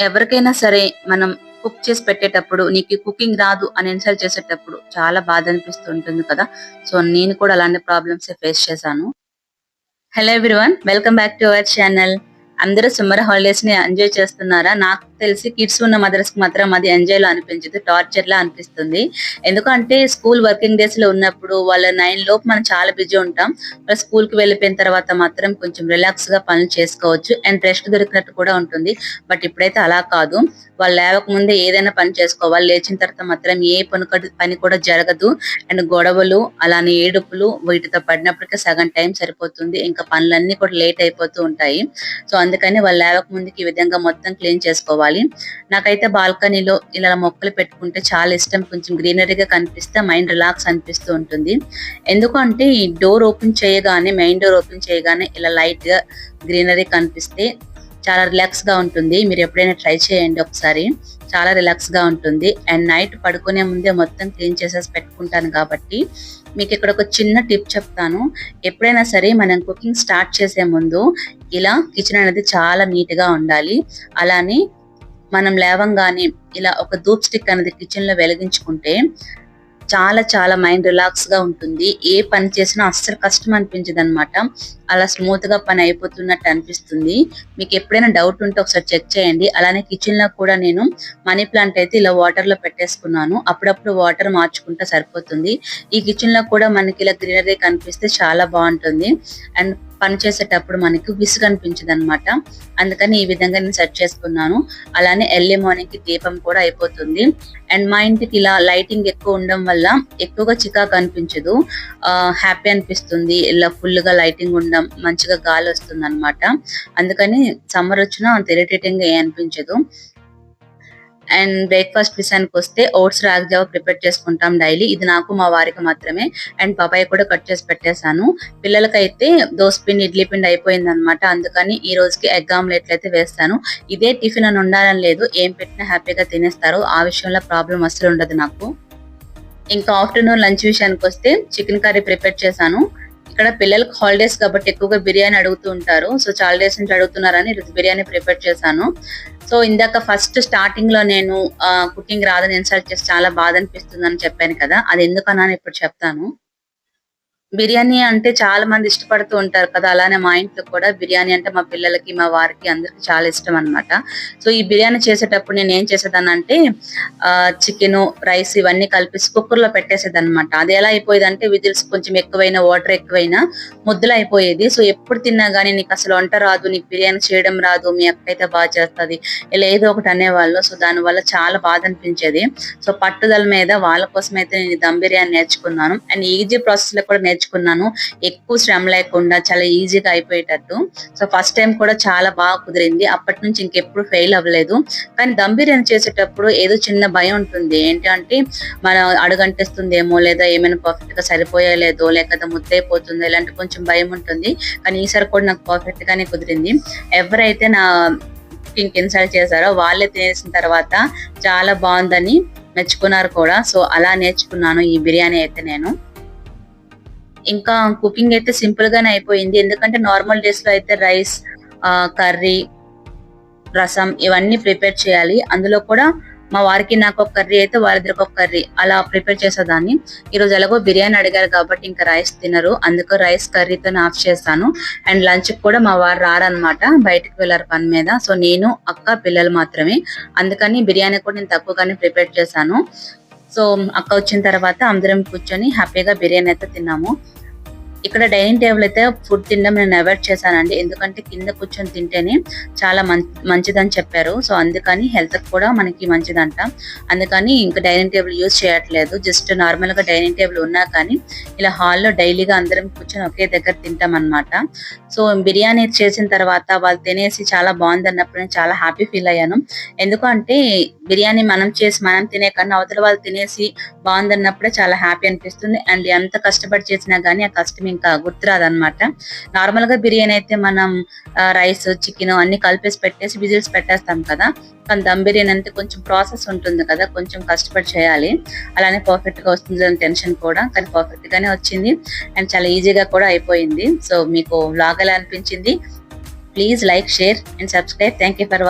ఎవరికైనా సరే మనం కుక్ చేసి పెట్టేటప్పుడు నీకు కుకింగ్ రాదు అని ఇన్సల్ట్ చేసేటప్పుడు చాలా బాధ అనిపిస్తూ ఉంటుంది కదా. సో నేను కూడా అలాంటి ప్రాబ్లమ్స్ ఫేస్ చేశాను. Hello everyone welcome back to our channel అందరూ సమ్మర్ హాలిడేస్ని ఎంజాయ్ చేస్తున్నారా? నాకు తెలిసి కిడ్స్ ఉన్న మదర్స్కి మాత్రం అది ఎంజాయ్లో అనిపించదు టార్చర్ లా అనిపిస్తుంది. ఎందుకంటే స్కూల్ వర్కింగ్ డేస్లో ఉన్నప్పుడు వాళ్ళ నైన్ లోపు మనం చాలా బిజీ ఉంటాం. వాళ్ళ స్కూల్కి వెళ్ళిపోయిన తర్వాత మాత్రం కొంచెం రిలాక్స్గా పనులు చేసుకోవచ్చు. అండ్ రెస్ట్ దొరికినట్టు కూడా ఉంటుంది. బట్ ఇప్పుడైతే అలా కాదు. వాళ్ళు లేవక ముందే ఏదైనా పని చేసుకోవాలి. లేచిన తర్వాత మాత్రం ఏ పని పని కూడా జరగదు. అండ్ గొడవలు అలానే ఏడుపులు వీటితో పడినప్పటికీ సగం టైం సరిపోతుంది. ఇంకా పనులన్నీ కూడా లేట్ అయిపోతూ ఉంటాయి. సో అందుకని వాళ్ళు లేవక ముందుకి ఈ విధంగా మొత్తం క్లీన్ చేసుకోవాలి. నాకైతే బాల్కనీలో ఇలా మొక్కలు పెట్టుకుంటే చాలా ఇష్టం. కొంచెం గ్రీనరీగా కనిపిస్తే మైండ్ రిలాక్స్ అనిపిస్తూ ఉంటుంది. ఎందుకంటే ఈ డోర్ ఓపెన్ చేయగానే మెయిన్ డోర్ ఓపెన్ చేయగానే ఇలా లైట్గా గ్రీనరీ కనిపిస్తే చాలా రిలాక్స్గా ఉంటుంది. మీరు ఎప్పుడైనా ట్రై చేయండి ఒకసారి. చాలా రిలాక్స్గా ఉంటుంది. అండ్ నైట్ పడుకునే ముందే మొత్తం క్లీన్ చేసేసి పెట్టుకుంటాను కాబట్టి మీకు ఇక్కడ ఒక చిన్న టిప్ చెప్తాను. ఎప్పుడైనా సరే మనం కుకింగ్ స్టార్ట్ చేసే ముందు ఇలా కిచెన్ అనేది చాలా నీట్గా ఉండాలి. అలానే మనం లేవంగానే ఇలా ఒక ధూప్ స్టిక్ అనేది కిచెన్లో వెలిగించుకుంటే చాలా చాలా మైండ్ రిలాక్స్గా ఉంటుంది. ఏ పని చేసినా అస్సలు కష్టం అనిపించదు అనమాట అలా స్మూత్గా పని అయిపోతున్నట్టు అనిపిస్తుంది. మీకు ఎప్పుడైనా డౌట్ ఉంటే ఒకసారి చెక్ చేయండి. అలానే కిచెన్లో కూడా నేను మనీ ప్లాంట్ అయితే ఇలా వాటర్లో పెట్టేసుకున్నాను. అప్పుడప్పుడు వాటర్ మార్చుకుంటే సరిపోతుంది. ఈ కిచెన్లో కూడా మనకి ఇలా గ్రీనరీ కనిపిస్తే చాలా బాగుంటుంది. అండ్ పని చేసేటప్పుడు మనకి విసుగు అనిపించదు అనమాట అందుకని ఈ విధంగా నేను సెట్ చేసుకున్నాను. అలానే ఎర్లీ మార్నింగ్కి దీపం కూడా అయిపోతుంది. అండ్ మా ఇంటికి ఇలా లైటింగ్ ఎక్కువ ఉండడం వల్ల ఎక్కువగా చికాకు అనిపించదు. హ్యాపీ అనిపిస్తుంది. ఇలా ఫుల్గా లైటింగ్ ఉండడం మంచిగా గాలి వస్తుంది అనమాట అందుకని సమ్మర్ వచ్చినా అంత ఇరిటేటింగ్గా ఏ అనిపించదు. అండ్ బ్రేక్ఫాస్ట్ విషయానికి వస్తే ఓట్స్ రాగిజావ ప్రిపేర్ చేసుకుంటాం డైలీ. ఇది నాకు మా వారికి మాత్రమే. అండ్ పపాయ కూడా కట్ చేసి పెట్టేశాను. పిల్లలకైతే దోశ పిండి ఇడ్లీ పిండి అయిపోయింది అనమాట అందుకని ఈ రోజుకి ఎగ్ ఆమ్లెట్లు అయితే వేస్తాను. ఇదే టిఫిన్ అని ఉండాలని లేదు. ఏం పెట్టినా హ్యాపీగా తినేస్తారు. ఆ విషయంలో ప్రాబ్లం అసలు ఉండదు నాకు. ఇంకా ఆఫ్టర్నూన్ లంచ్ విషయానికి వస్తే చికెన్ కర్రీ ప్రిపేర్ చేశాను. ఇక్కడ పిల్లలకు హాలిడేస్ కాబట్టి ఎక్కువగా బిర్యానీ అడుగుతూ ఉంటారు. సో చాలా డేస్ నుంచి అడుగుతున్నారని ఈరోజు బిర్యానీ ప్రిపేర్ చేశాను. సో ఇందాక ఫస్ట్ స్టార్టింగ్లో నేను కుకింగ్ రాదని ఇన్సల్ట్ చేసి చాలా బాధ అనిపిస్తుంది అని చెప్పాను కదా. అది ఎందుకన్నా ఇప్పుడు చెప్తాను. బిర్యానీ అంటే చాలా మంది ఇష్టపడుతూ ఉంటారు కదా అలానే మా ఇంట్లో కూడా బిర్యానీ అంటే మా పిల్లలకి మా వారికి అందరికి చాలా ఇష్టం అన్నమాట. సో ఈ బిర్యానీ చేసేటప్పుడు నేను ఏం చేసేదాన్ని అంటే చికెన్ రైస్ ఇవన్నీ కలిపి కుక్కర్లో పెట్టేసేది అనమాట అది ఎలా అయిపోయేది అంటే విజిల్స్ కొంచెం ఎక్కువైనా వాటర్ ఎక్కువైనా ముద్దలు అయిపోయేది. సో ఎప్పుడు తిన్నా కానీ నీకు అసలు వంట రాదు నీకు బిర్యానీ చేయడం రాదు మీ అక్క అయితే బాగా చేస్తుంది ఇలా ఏదో ఒకటి అనేవాళ్ళు. సో దాని వల్ల చాలా బాధ అనిపించేది. సో పట్టుదల మీద వాళ్ళ కోసం అయితే నేను దమ్ బిర్యానీ నేర్చుకున్నాను. అండ్ ఈజీ ప్రాసెస్లో కూడా నేర్చుకున్నాను. నేర్చుకున్నాను. ఎక్కువ శ్రమ లేకుండా చాలా ఈజీగా అయిపోయేటట్టు. సో ఫస్ట్ టైం కూడా చాలా బాగా కుదిరింది. అప్పటి నుంచి ఇంకెప్పుడు ఫెయిల్ అవ్వలేదు. కానీ దమ్ బిర్యానీ చేసేటప్పుడు ఏదో చిన్న భయం ఉంటుంది. ఏంటి అంటే మన అడుగంటిస్తుందేమో లేదా ఏమైనా పర్ఫెక్ట్గా సరిపోయలేదో లేకపోతే ముద్దైపోతుందో ఇలాంటి కొంచెం భయం ఉంటుంది. కానీ ఈసారి కూడా నాకు పర్ఫెక్ట్ గానే కుదిరింది. ఎవరైతే నా కుకింగ్ ఇన్సల్ట్ చేశారో వాళ్ళే తినేసిన తర్వాత చాలా బాగుందని మెచ్చుకున్నారు కూడా. సో అలా నేర్చుకున్నాను ఈ బిర్యానీ అయితే నేను. ఇంకా కుకింగ్ అయితే సింపుల్ గానే అయిపోయింది. ఎందుకంటే నార్మల్ డేస్లో అయితే రైస్ కర్రీ రసం ఇవన్నీ ప్రిపేర్ చేయాలి. అందులో కూడా మా వారికి నాకు ఒక కర్రీ అయితే వారిద్దరికి ఒక కర్రీ అలా ప్రిపేర్ చేసేదాన్ని. ఈ ఎలాగో బిర్యానీ అడిగారు కాబట్టి ఇంకా రైస్ తినరు. అందుకు రైస్ కర్రీతో ఆఫ్ చేస్తాను. అండ్ లంచ్ కూడా మా వారు రారనమాట బయటకు వెళ్ళారు పని మీద. సో నేను అక్క పిల్లలు మాత్రమే. అందుకని బిర్యానీ కూడా నేను తక్కువగానే ప్రిపేర్ చేశాను. సో అక్క వచ్చిన తర్వాత అందరం కూర్చొని హ్యాపీగా బిర్యానీ అయితే తిన్నాము. ఇక్కడ డైనింగ్ టేబుల్ అయితే ఫుడ్ తినడం నేను అవాయిడ్ చేశానండి. ఎందుకంటే కింద కూర్చొని తింటేనే చాలా మంచిదని చెప్పారు. సో అందుకని హెల్త్ కూడా మనకి మంచిదంట. అందుకని ఇంకా డైనింగ్ టేబుల్ యూజ్ చేయట్లేదు. జస్ట్ నార్మల్గా డైనింగ్ టేబుల్ ఉన్నా కానీ ఇలా హాల్లో డైలీగా అందరం కూర్చొని ఒకే దగ్గర తింటాం అనమాట సో బిర్యానీ చేసిన తర్వాత వాళ్ళు తినేసి చాలా బాగుంది అన్నప్పుడు నేను చాలా హ్యాపీ ఫీల్ అయ్యాను. ఎందుకంటే బిర్యానీ మనం చేసి మనం తినే కన్నా అవతల వాళ్ళు తినేసి బాగుందన్నప్పుడే చాలా హ్యాపీ అనిపిస్తుంది. అండ్ ఎంత కష్టపడి చేసినా కానీ ఆ కష్టం ఇంకా గుర్తురాదు అనమాట నార్మల్గా బిర్యానీ అయితే మనం రైస్ చికెన్ అన్ని కలిపేసి పెట్టేసి విజిల్స్ పెట్టేస్తాం కదా. కానీ దమ్ బిర్యానీ అంటే కొంచెం ప్రాసెస్ ఉంటుంది కదా కొంచెం కష్టపడి చేయాలి. అలానే పర్ఫెక్ట్గా వస్తుంది అని టెన్షన్ కూడా కానీ పర్ఫెక్ట్ గానే వచ్చింది. అండ్ చాలా ఈజీగా కూడా అయిపోయింది. సో మీకు లాగలే ఎలా అనిపించింది. Please like share and subscribe. Thank you for